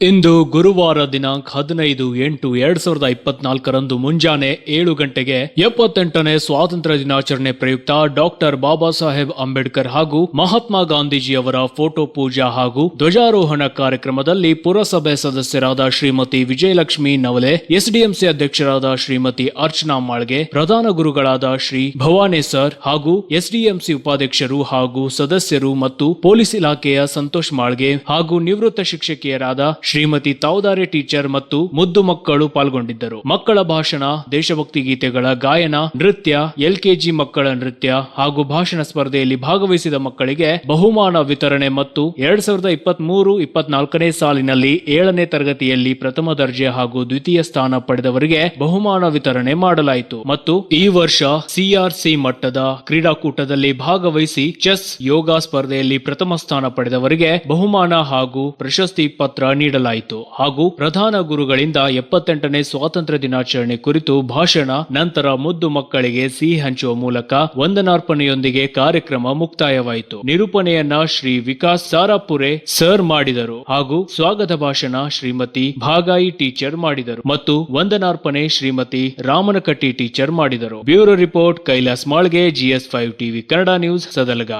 ಇಂದು ಗುರುವಾರ ದಿನಾಂಕ ಹದಿನೈದು ಎಂಟು ಎರಡ್ ಸಾವಿರದ ಇಪ್ಪತ್ನಾಲ್ಕರಂದು ಮುಂಜಾನೆ ಏಳು ಗಂಟೆಗೆ ಎಪ್ಪತ್ತೆಂಟನೇ ಸ್ವಾತಂತ್ರ್ಯ ದಿನಾಚರಣೆ ಪ್ರಯುಕ್ತ ಡಾಕ್ಟರ್ ಬಾಬಾ ಸಾಹೇಬ್ ಅಂಬೇಡ್ಕರ್ ಹಾಗೂ ಮಹಾತ್ಮ ಗಾಂಧೀಜಿಯವರ ಫೋಟೋ ಪೂಜಾ ಹಾಗೂ ಧ್ವಜಾರೋಹಣ ಕಾರ್ಯಕ್ರಮದಲ್ಲಿ ಪುರಸಭೆ ಸದಸ್ಯರಾದ ಶ್ರೀಮತಿ ವಿಜಯಲಕ್ಷ್ಮಿ ನವಲೆ, ಎಸ್ಡಿಎಂಸಿ ಅಧ್ಯಕ್ಷರಾದ ಶ್ರೀಮತಿ ಅರ್ಚನಾ ಮಾಳ್ಗೆ, ಪ್ರಧಾನ ಗುರುಗಳಾದ ಶ್ರೀ ಭವಾನಿ ಸರ್ ಹಾಗೂ ಎಸ್ಡಿಎಂಸಿ ಉಪಾಧ್ಯಕ್ಷರು ಹಾಗೂ ಸದಸ್ಯರು ಮತ್ತು ಪೊಲೀಸ್ ಇಲಾಖೆಯ ಸಂತೋಷ್ ಮಾಳ್ಗೆ ಹಾಗೂ ನಿವೃತ್ತ ಶಿಕ್ಷಕಿಯರಾದ ಶ್ರೀಮತಿ ತಾವುದಾರೆ ಟೀಚರ್ ಮತ್ತು ಮುದ್ದು ಮಕ್ಕಳು ಪಾಲ್ಗೊಂಡಿದ್ದರು. ಮಕ್ಕಳ ಭಾಷಣ, ದೇಶಭಕ್ತಿ ಗೀತೆಗಳ ಗಾಯನ, ನೃತ್ಯ, ಎಲ್ಕೆಜಿ ಮಕ್ಕಳ ನೃತ್ಯ ಹಾಗೂ ಭಾಷಣ ಸ್ಪರ್ಧೆಯಲ್ಲಿ ಭಾಗವಹಿಸಿದ ಮಕ್ಕಳಿಗೆ ಬಹುಮಾನ ವಿತರಣೆ ಮತ್ತು ಎರಡ್ ಸಾವಿರದ ಇಪ್ಪತ್ತ್ ಮೂರು ಇಪ್ಪತ್ನಾಲ್ಕನೇ ಸಾಲಿನಲ್ಲಿ ಏಳನೇ ತರಗತಿಯಲ್ಲಿ ಪ್ರಥಮ ದರ್ಜೆ ಹಾಗೂ ದ್ವಿತೀಯ ಸ್ಥಾನ ಪಡೆದವರಿಗೆ ಬಹುಮಾನ ವಿತರಣೆ ಮಾಡಲಾಯಿತು. ಮತ್ತು ಈ ವರ್ಷ ಸಿಆರ್ಸಿ ಮಟ್ಟದ ಕ್ರೀಡಾಕೂಟದಲ್ಲಿ ಭಾಗವಹಿಸಿ ಚೆಸ್ ಯೋಗ ಸ್ಪರ್ಧೆಯಲ್ಲಿ ಪ್ರಥಮ ಸ್ಥಾನ ಪಡೆದವರಿಗೆ ಬಹುಮಾನ ಹಾಗೂ ಪ್ರಶಸ್ತಿ ಪತ್ರ ನೀಡಲಾಯಿತು. ಹಾಗೂ ಪ್ರಧಾನ ಗುರುಗಳಿಂದ ಎಪ್ಪತ್ತೆಂಟನೇ ಸ್ವಾತಂತ್ರ್ಯ ದಿನಾಚರಣೆ ಕುರಿತು ಭಾಷಣ, ನಂತರ ಮುದ್ದು ಮಕ್ಕಳಿಗೆ ಸಿಹಿ ಹಂಚುವ ಮೂಲಕ ವಂದನಾರ್ಪಣೆಯೊಂದಿಗೆ ಕಾರ್ಯಕ್ರಮ ಮುಕ್ತಾಯವಾಯಿತು. ನಿರೂಪಣೆಯನ್ನ ಶ್ರೀ ವಿಕಾಸ್ ಸಾರಾಪುರೆ ಸರ್ ಮಾಡಿದರು ಹಾಗೂ ಸ್ವಾಗತ ಭಾಷಣ ಶ್ರೀಮತಿ ಭಾಗಾಯಿ ಟೀಚರ್ ಮಾಡಿದರು ಮತ್ತು ವಂದನಾರ್ಪಣೆ ಶ್ರೀಮತಿ ರಾಮನಕಟ್ಟಿ ಟೀಚರ್ ಮಾಡಿದರು. Bureau report Kailas Malge, GS five TV, Kannada news, Sadalaga.